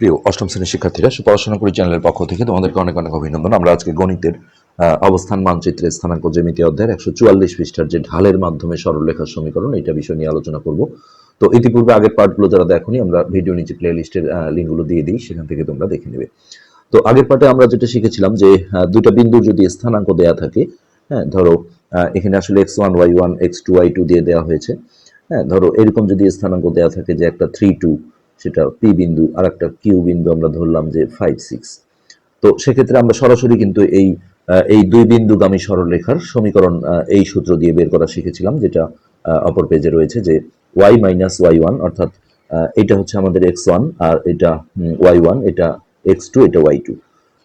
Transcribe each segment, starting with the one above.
প্রিয় অষ্টম শ্রেণির শিক্ষার্থীরা পড়াশোনা করি চ্যানেলের পক্ষ থেকে তোমাদেরকে অনেক অনেক অভিনন্দন। আমরা আজকে গণিতের অবস্থান মানচিত্রে স্থানাঙ্ক জ্যামিতি অধ্যায়ের একশো চুয়াল্লিশ পৃষ্ঠার যে ঢালের মাধ্যমে সরলরেখার সমীকরণ, এটা বিষয় নিয়ে আলোচনা করব। তো ইতিপূর্বে আগের পার্টগুলো যারা দেখোনি, আমরা ভিডিও নিচে প্লে লিস্টের লিঙ্কগুলো দিয়ে দিই, সেখান থেকে তোমরা দেখে নেবে। তো আগের পার্টে আমরা যেটা শিখেছিলাম যে দুইটা বিন্দু যদি স্থানাঙ্ক দেয়া থাকে হ্যাঁ ধরো এখানে আসলে X one Y one X two Y two দিয়ে দেওয়া হয়েছে। হ্যাঁ ধরো, এরকম যদি স্থানাঙ্ক দেওয়া থাকে যে একটা থ্রি টু সেটা পি বিন্দু আর একটা কিউ বিন্দু আমরা ধরলাম যে ফাইভ সিক্স তো সেক্ষেত্রে আমরা সরাসরি কিন্তু এই এই দুই বিন্দুগামী সরলরেখার সমীকরণ এই সূত্র দিয়ে বের করা শিখেছিলাম, যেটা অপর পেজে রয়েছে যে ওয়াই মাইনাস ওয়াই ওয়ান অর্থাৎ এটা হচ্ছে আমাদের এক্স ওয়ান আর এটা ওয়াই ওয়ান এটা এক্স টু এটা ওয়াই টু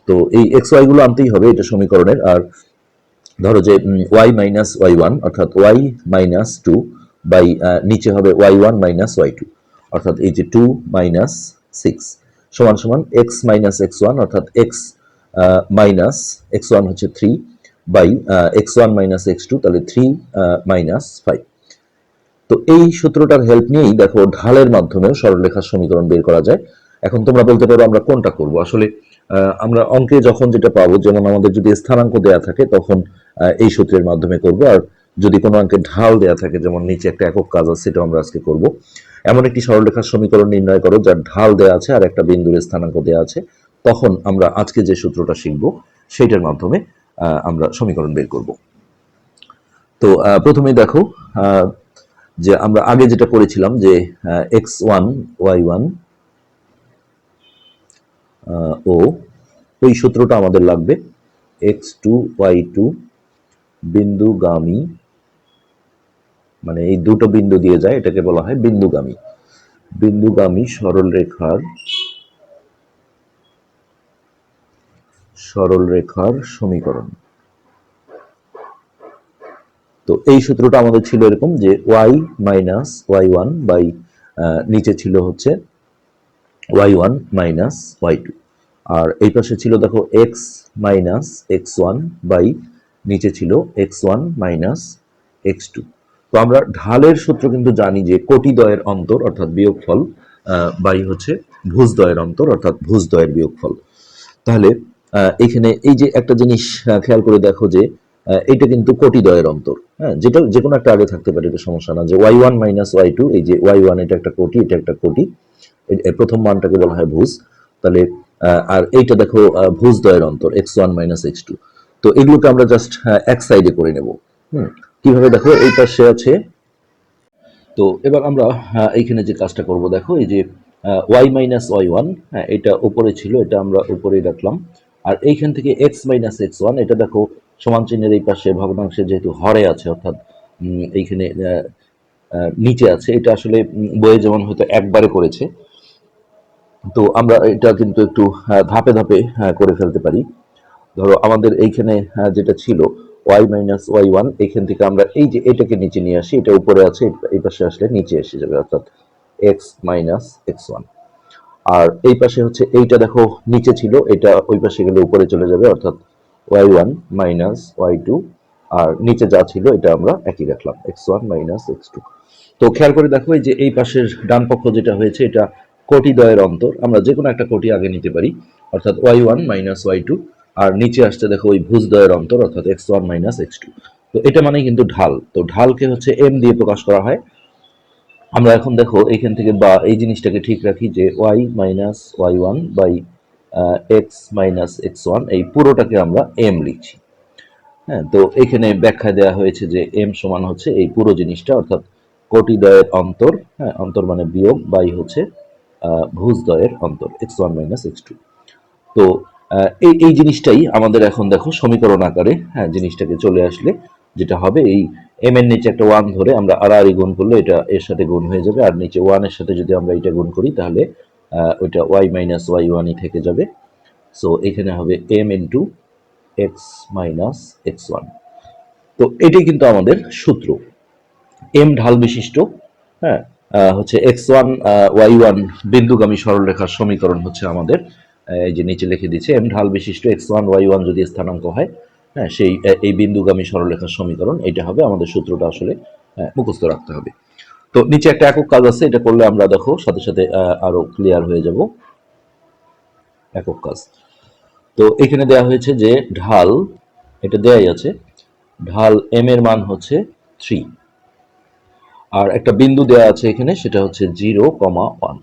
তো এই এক্স ওয়াই গুলো আনতেই হবে এটা সমীকরণের, আর ধরো যে ওয়াই মাইনাস ওয়াই ওয়ান অর্থাৎ ওয়াই মাইনাস টু বাই নিচে হবে Y one minus Y two অর্থাৎ এই যে টু মাইনাস সিক্স সমান সমান এক্স মাইনাস এক্স ওয়ান অর্থাৎ এক্স মাইনাস এক্স ওয়ান হচ্ছে three by X one minus X two তাহলে থ্রি মাইনাস ফাইভ তো এই সূত্রটার হেল্প নিয়েই দেখো ঢালের মাধ্যমেও সরলরেখার সমীকরণ বের করা যায়। এখন তোমরা বলতে পারো আমরা কোনটা করব? আসলে আমরা অঙ্কে যখন যেটা পাবো, যেমন আমাদের যদি স্থানাঙ্ক দেয়া থাকে, তখন এই সূত্রের মাধ্যমে করব। আর যদি কোনো অঙ্কে ঢাল দেয়া থাকে যেমন নিচে একটা একক কাজ আছে সেটা আমরা আজকে করব। এমন একটি সরলরেখার সমীকরণ নির্ণয় করো যার ঢাল দেয়া আছে আর একটা বিন্দুর স্থানাঙ্ক দেয়া আছে। তখন আমরা আজকে যে সূত্রটা শিখব সেইটার মাধ্যমে আমরা সমীকরণ বের করব। তো আহ, প্রথমেই দেখো যে আমরা আগে যেটা করেছিলাম যে এক্স ওয়ান ওয়াই ওয়ান ও ওই সূত্রটা আমাদের লাগবে এক্স টু ওয়াই টু বিন্দুগামী মানে এই দুটো বিন্দু দিয়ে যায়, এটাকে বলা হয় বিন্দুগামী। বিন্দুগামী সরলরেখার সরলরেখার সমীকরণ। তো এই সূত্রটা আমাদের ছিল এরকম যে Y minus Y one by নিচে ছিল হচ্ছে Y one minus Y two আর এই পাশে ছিল দেখো X minus X one by নিচে ছিল X one minus X two তো আমরা ঢালের সূত্র কিন্তু জানি যে কোটিদ্বয়ের অন্তর অর্থাৎ বিয়োগফল বাই হচ্ছে ভুজদ্বয়ের অন্তর অর্থাৎ ভুজদ্বয়ের বিয়োগফল। তাহলে এখানে এই যে একটা জিনিস খেয়াল করে দেখো যে এটা কিন্তু কোটিদ্বয়ের অন্তর। হ্যাঁ যেটা যে কোনো একটা আগে থাকতে পারে এটা সমস্যা না। যে Y one minus Y two এই যে ওয়াই ওয়ান এটা একটা কোটি এটা একটা কোটি প্রথম মানটাকে বলা হয় ভুজ। তাহলে আর এইটা দেখো আহ, ভুজ দ্বয়ের অন্তর X one minus X two তো এগুলোকে আমরা জাস্ট এক সাইডে করে নেব। কীভাবে দেখো, এই পাশে আছে। তো এবার আমরা এইখানে যে কাজটা করব, দেখো, এই যে ওয়াই মাইনাস ওয়াই ওয়ান হ্যাঁ এটা উপরে ছিল, এটা আমরা উপরে রাখলাম। আর এইখান থেকে এক্স মাইনাস এক্স ওয়ান এটা দেখো, সমান চিহ্নের এই পাশে, ভগ্নাংশে যেহেতু হরে আছে, অর্থাৎ এইখানে নিচে আছে, এটা আসলে বইয়ে যেমন হয়তো একবারে করেছে। তো আমরা এটা কিন্তু একটু ধাপে ধাপে করে ফেলতে পারি। ধরো আমাদের এইখানে আহ, যেটা ছিল ওয়াই মাইনাস ওয়াই ওয়ান এখান থেকে আমরা এই যে এটাকে নিচে নিয়ে আসি এটা উপরে আছে এই পাশে আসলে নিচে এসে যাবে অর্থাৎ এক্স মাইনাস এক্স ওয়ান আর এই পাশে হচ্ছে এইটা দেখো নিচে ছিল এটা ওই পাশে গেলে উপরে চলে যাবে অর্থাৎ Y one minus Y two আর নিচে যা ছিল এটা আমরা একই রাখলাম X one minus X two তো খেয়াল করে দেখো এই যে এই পাশের ডান পক্ষ যেটা হয়েছে এটা কোটি দ্বয়ের অন্তর আমরা যে কোনো একটা কোটি আগে নিতে পারি অর্থাৎ Y one minus Y two আর নিচে আসতে দেখো ওই ভুজ দ্বয়ের অন্তর, অর্থাৎ X one minus X two তো এটা মানে কিন্তু ঢাল। তো ঢালকে হচ্ছে এম দিয়ে প্রকাশ করা হয়। আমরা এখন দেখো এইখান থেকে বা এই জিনিসটাকে ঠিক রাখি যে Y minus Y one by X minus X one এই পুরোটাকে আমরা এম লিখছি। হ্যাঁ তো এখানে ব্যাখ্যা দেওয়া হয়েছে যে এম সমান হচ্ছে এই পুরো জিনিসটা, অর্থাৎ কোটিদ্বয়ের অন্তর হ্যাঁ অন্তর মানে বিয়োগ, বাই হচ্ছে ভুজদ্বয়ের অন্তর X one minus X two তো এই এই জিনিসটাই আমাদের এখন দেখো সমীকরণ আকারে হ্যাঁ জিনিসটাকে চলে আসলে যেটা হবে এই এম এর নিচে একটা ওয়ান ধরে আমরা আড়াআড়ি গুণ করলে এটা এর সাথে গুণ হয়ে যাবে, আর নিচে ওয়ানের সাথে যদি আমরা এটা গুণ করি তাহলে ওইটা ওয়াই মাইনাস ওয়াই ওয়ানই থেকে যাবে। সো এখানে হবে M into X minus X one তো এটাই কিন্তু আমাদের সূত্র। এম ঢাল বিশিষ্ট হ্যাঁ হচ্ছে এক্স ওয়ান ওয়াই ওয়ান বিন্দুগামী সরলরেখার সমীকরণ হচ্ছে আমাদের যে নিচে লিখে দিচ্ছে এম ঢাল বিশিষ্ট এক্স ওয়ান ওয়াই ওয়ান যদি স্থানাঙ্ক হয় হ্যাঁ সেই এই বিন্দুগামী সরলরেখার সমীকরণ এটা হবে আমাদের সূত্রটা আসলে আহ, মুখস্থ রাখতে হবে। তো নিচে একটা একক কাজ আছে এটা করলে আমরা দেখো সাথে সাথে আরও ক্লিয়ার হয়ে যাব। একক কাজ। তো এখানে দেয়া হয়েছে যে ঢাল এটা দেয়াই আছে ঢাল এম এর মান হচ্ছে থ্রি আর একটা বিন্দু দেয়া আছে এখানে সেটা হচ্ছে জিরো কমা ওয়ান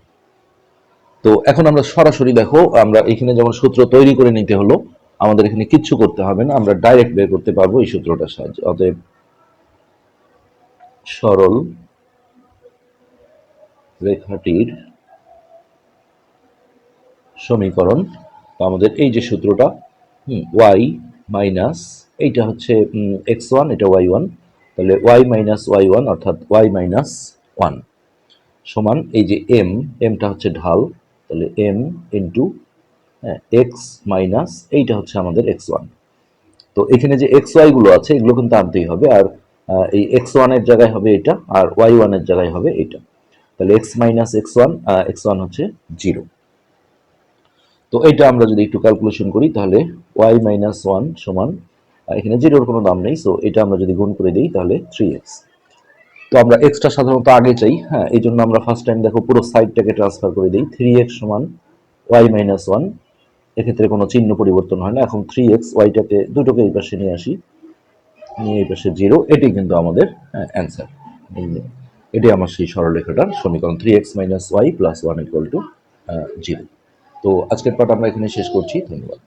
তো এখন আমরা সরাসরি দেখো, আমরা এখানে যেমন সূত্র তৈরি করে নিতে হলো, আমাদের এখানে কিচ্ছু করতে হবে না, আমরা ডাইরেক্ট বের করতে পারব এই সূত্রটার সাহায্যে। অতএব সরল রেখাটির সমীকরণ আমাদের এই যে সূত্রটা ওয়াই মাইনাস এইটা হচ্ছে এক্স ওয়ান এটা ওয়াই ওয়ান তাহলে ওয়াই মাইনাস ওয়াই ওয়ান অর্থাৎ ওয়াই মাইনাস ওয়ান সমান এই যে এম এমটা হচ্ছে ঢাল তাহলে এম ইন্টু এক্স মাইনাস এইটা হচ্ছে আমাদের এক্স ওয়ান তো এখানে যে এক্স ওয়াই গুলো আছে, এগুলো কিন্তু আনতেই হবে। আর এই এক্স ওয়ানের জায়গায় হবে এটা, আর ওয়াই ওয়ানের জায়গায় হবে এটা। তাহলে X minus X one X one হচ্ছে জিরো তো এটা আমরা যদি একটু ক্যালকুলেশন করি, তাহলে ওয়াই মাইনাস ওয়ান সমান এখানে জিরোর কোনো দাম নেই। সো এটা আমরা যদি গুণ করে দিই, তাহলে থ্রি এক্স তো আমরা এক্সট্রা সাধারণত আগে চাই হ্যাঁ এই জন্য আমরা ফার্স্ট টাইম দেখো পুরো সাইডটাকে ট্রান্সফার করে দিই থ্রি এক্স সমান ওয়াই মাইনাস ওয়ান এক্ষেত্রে কোনো চিহ্ন পরিবর্তন হয় না, এখন থ্রি এক্স ওয়াইটাকে দুটোকে এই পাশে নিয়ে আসি, নিয়ে এই পাশে জিরো এটাই কিন্তু আমাদের অ্যান্সার এটি আমার সেই সরলরেখাটার সমীকরণ three X minus Y plus one equal to zero তো আজকের পাঠ আমরা এখানে শেষ করছি, ধন্যবাদ।